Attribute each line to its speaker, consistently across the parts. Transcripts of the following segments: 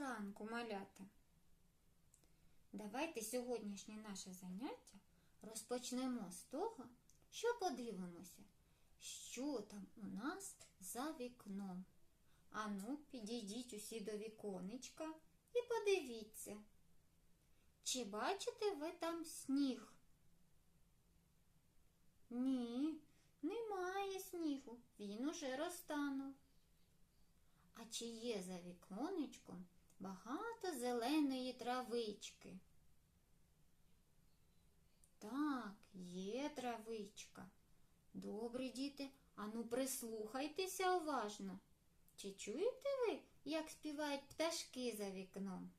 Speaker 1: Ранку, малята! Давайте сьогоднішнє наше заняття розпочнемо з того, що подивимося, що там у нас за вікном. Ану, підійдіть усі до віконечка і подивіться. Чи бачите ви там сніг? Ні, немає снігу, він уже розтанув. А чи є за віконечком багато зеленої травички? Так, є травичка. Добре, діти, ану прислухайтеся уважно. Чи чуєте ви, як співають пташки за вікном?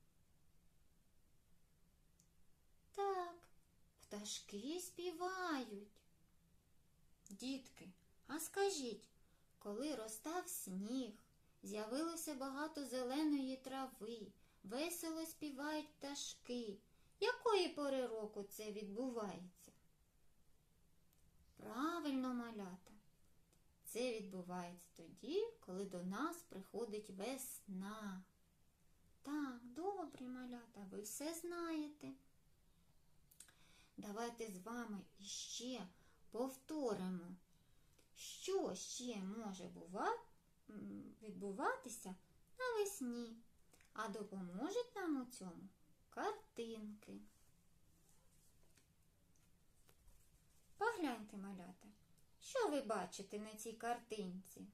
Speaker 1: Так, пташки співають. Дітки, а скажіть, коли розстав сніг, з'явилося багато зеленої трави, весело співають пташки. Якої пори року це відбувається? Правильно, малята. Це відбувається тоді, коли до нас приходить весна. Так, добре, малята, ви все знаєте. Давайте з вами іще повторимо, що ще може бува- м, відбуватися навесні, а допоможуть нам у цьому картинки. Погляньте, малята, що ви бачите на цій картинці?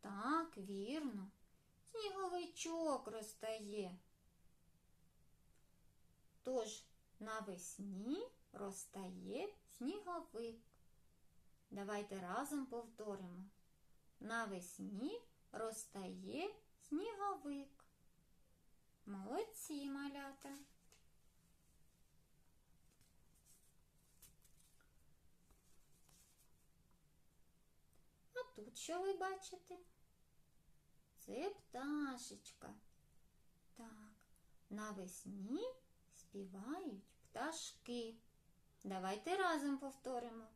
Speaker 1: Так, вірно, сніговичок розтає. Тож навесні розтає сніговик. Давайте разом повторимо. Навесні розтає сніговик. Молодці малята. А тут що ви бачите? Це пташечка. Так, навесні співають пташки. Давайте разом повторимо.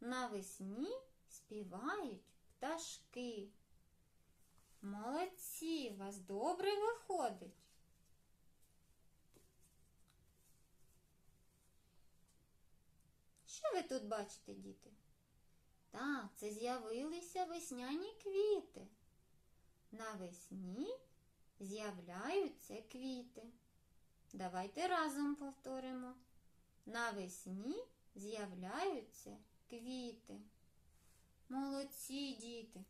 Speaker 1: Навесні співають пташки. Молодці, у вас добре виходить. Що ви тут бачите, діти? Так, це з'явилися весняні квіти. Навесні з'являються квіти. Давайте разом повторимо. Навесні з'являються квіти. Молодці, діти,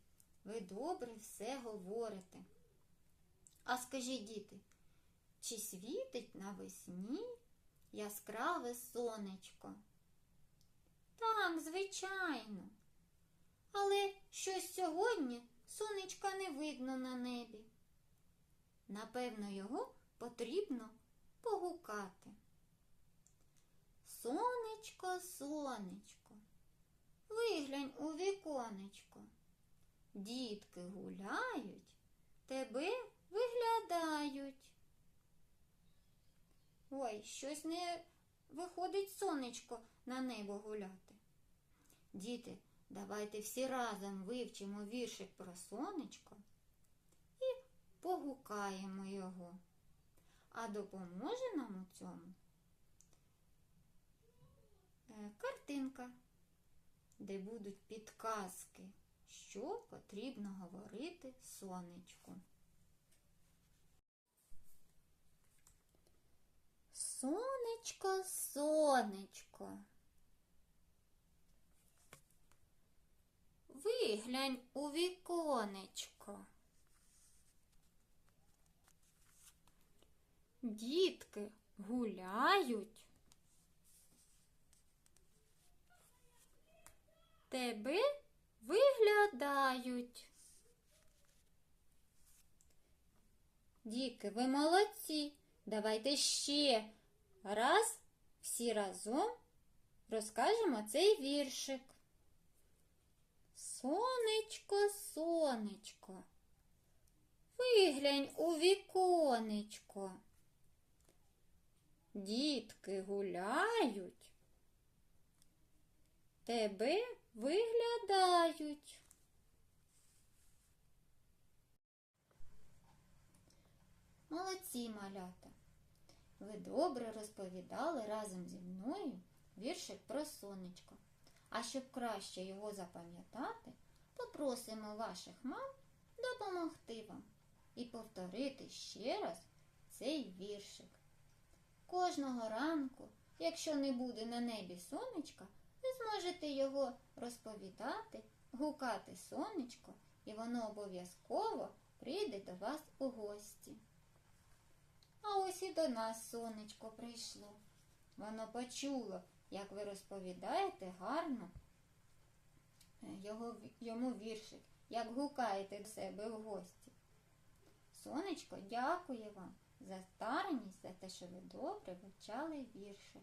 Speaker 1: ви добре все говорите. А скажіть, діти, чи світить навесні яскраве сонечко? Так, звичайно. Але щось сьогодні сонечка не видно на небі. Напевно, його потрібно погукати. Сонечко, сонечко, виглянь у віконечко. Дітки гуляють, тебе виглядають. Ой, щось не виходить сонечко на небо гуляти. Діти, давайте всі разом вивчимо віршик про сонечко і погукаємо його. А допоможе нам у цьому е, картинка, де будуть підказки, що потрібно говорити сонечку. Сонечко, сонечко. Виглянь у віконечко. Дітки гуляють. Тебе виглядають. Діки, ви молодці. Давайте ще раз всі разом розкажемо цей віршик. Сонечко, сонечко, виглянь у віконечко. Дітки гуляють, тебе виглядають. Молодці малята! Ви добре розповідали разом зі мною віршик про сонечко. А щоб краще його запам'ятати, попросимо ваших мам допомогти вам і повторити ще раз цей віршик. Кожного ранку, якщо не буде на небі сонечка, ви зможете його розповідати, гукати сонечко, і воно обов'язково прийде до вас у гості. А ось і до нас сонечко прийшло. Воно почуло, як ви розповідаєте гарно е, його, йому віршик, як гукаєте до себе в гості. Сонечко, дякую вам за старанність, за те, що ви добре вивчали віршик.